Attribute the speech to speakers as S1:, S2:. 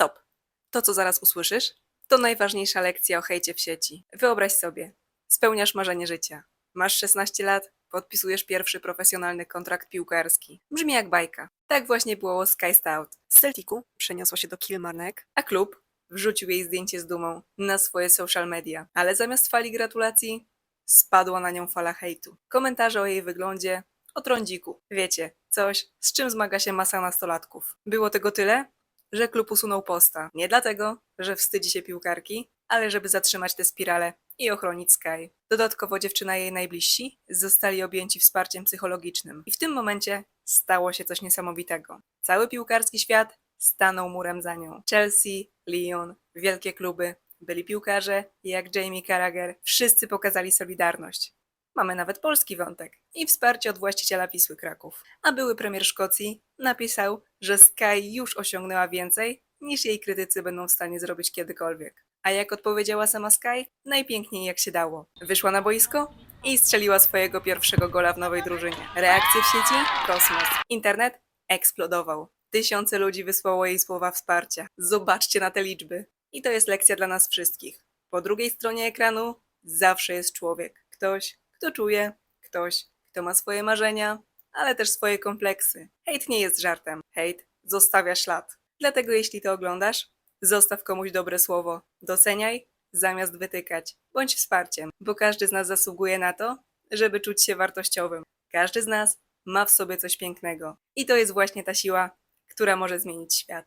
S1: Stop. To, co zaraz usłyszysz, to najważniejsza lekcja o hejcie w sieci. Wyobraź sobie, spełniasz marzenie życia. Masz 16 lat, podpisujesz pierwszy profesjonalny kontrakt piłkarski. Brzmi jak bajka. Tak właśnie było Sky Stout. Z Celticu przeniosła się do Kilmarnock, a klub wrzucił jej zdjęcie z dumą na swoje social media. Ale zamiast fali gratulacji, spadła na nią fala hejtu. Komentarze o jej wyglądzie, o trądziku. Wiecie, coś, z czym zmaga się masa nastolatków. Było tego tyle, że klub usunął posta. Nie dlatego, że wstydzi się piłkarki, ale żeby zatrzymać tę spiralę i ochronić Sky. Dodatkowo dziewczyna i jej najbliżsi zostali objęci wsparciem psychologicznym. I w tym momencie stało się coś niesamowitego. Cały piłkarski świat stanął murem za nią. Chelsea, Lyon, wielkie kluby, byli piłkarze, jak Jamie Carragher, wszyscy pokazali solidarność. Mamy nawet polski wątek i wsparcie od właściciela Wisły Kraków. A były premier Szkocji napisał, że Sky już osiągnęła więcej, niż jej krytycy będą w stanie zrobić kiedykolwiek. A jak odpowiedziała sama Sky? Najpiękniej jak się dało. Wyszła na boisko i strzeliła swojego pierwszego gola w nowej drużynie. Reakcje w sieci? Kosmos. Internet? Eksplodował. Tysiące ludzi wysłało jej słowa wsparcia. Zobaczcie na te liczby. I to jest lekcja dla nas wszystkich. Po drugiej stronie ekranu zawsze jest człowiek. Ktoś, kto czuje, ktoś, kto ma swoje marzenia, ale też swoje kompleksy. Hejt nie jest żartem. Hejt zostawia ślad. Dlatego jeśli to oglądasz, zostaw komuś dobre słowo. Doceniaj, zamiast wytykać. Bądź wsparciem, bo każdy z nas zasługuje na to, żeby czuć się wartościowym. Każdy z nas ma w sobie coś pięknego. I to jest właśnie ta siła, która może zmienić świat.